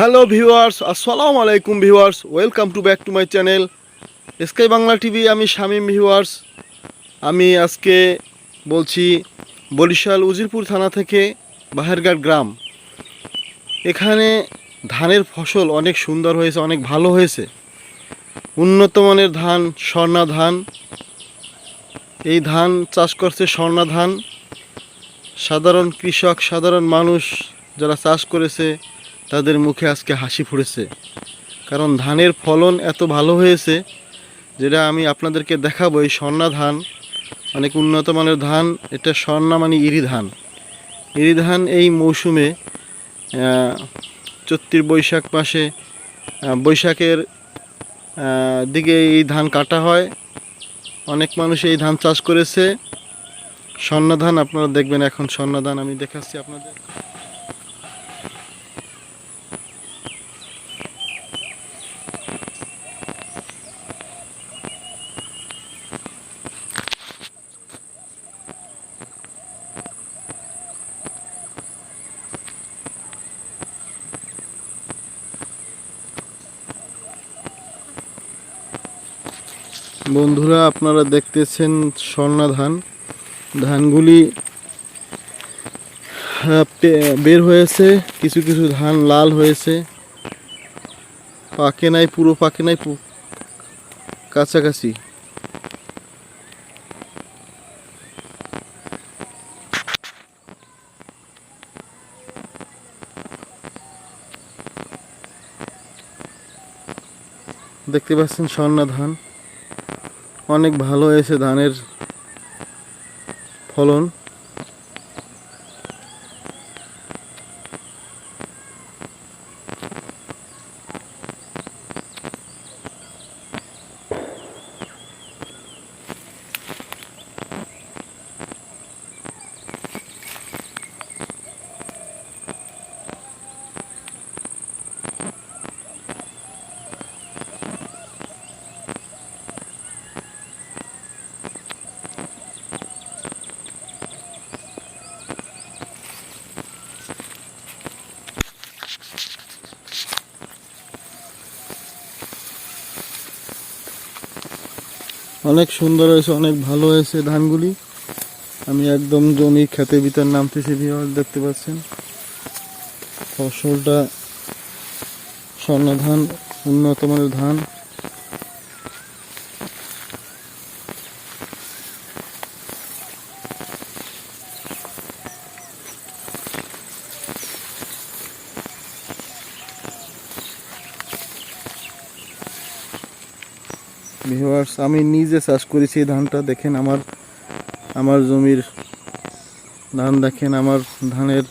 Hello viewers আসসালামু আলাইকুম viewers welcome to back to my channel sky Bangla TV আমি Shamim viewers আমি আজকে বলছি বরিশাল উজিরপুর থানা থেকে বাহারঘাট গ্রাম। এখানে ধানের ফসল অনেক সুন্দর হয়েছে, অনেক ভালো হয়েছে। উন্নত মানের ধান, স্বর্ণা ধান। এই ধান চাষ করছে স্বর্ণা ধান। সাধারণ কৃষক, সাধারণ মানুষ যারা চাষ করেছে তাদের মুখে আজকে হাসি ফুটেছে। কারণ ধানের ফলন এত ভালো হয়েছে যেটা আমি আপনাদেরকে দেখাবো এই স্বর্ণা ধান অনেক উন্নত মানের ধান এটা স্বর্ণা মানে ইরি ধান। ইরি ধান এই মৌসুমে আহ, চৈত্র বৈশাখ মাসে বৈশাখের দিকে এই ধান কাটা হয়। অনেক মানুষ এই ধান চাষ করেছে। স্বর্ণা ধান আপনারা দেখবেন এখন স্বর্ণা ধান আমি দেখাচ্ছি আপনাদের। বন্ধুরা, আপনারা দেখতেছেন স্বর্ণা ধান। ধানগুলি বের হয়েছে, কিছু কিছু ধান লাল হয়েছে। পাকে নাই, পুরো পাকে নাই কাছাকাছি। দেখতে পাচ্ছেন স্বর্ণা ধান। অনেক ভালো হয়েছে ধানের ফলন। অনেক সুন্দর হয়েছে, অনেক ভালো হয়েছে ধানগুলি। আমি একদম জমি খেতে ভিতর নামতেছি ভিওয়ার দেখতে পাচ্ছেন। ফসলটা স্বর্ণ ধান উন্নত মানের ধান। ভিউয়ার্স আমি নিজে চাষ করেছি এই ধানটা। দেখেন আমার আমার জমির ধান, দেখেন আমার ধানের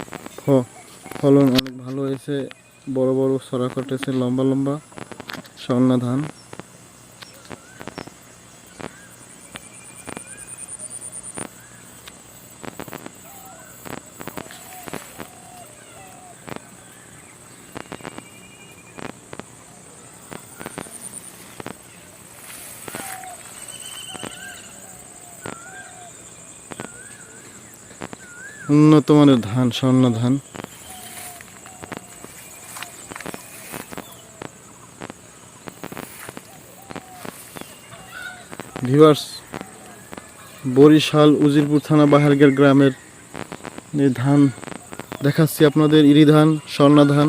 ফলন অনেক ভালো হয়েছে। বড় বড় সরা কটেছে লম্বা লম্বা স্বর্ণা ধান। উন্নত মানের ধান, স্বর্ণ ধান। ভিভার্স বরিশাল, উজিরপুর থানা বাহারগের গ্রামের ধান দেখাচ্ছি আপনাদের ইরি ধান স্বর্ণা ধান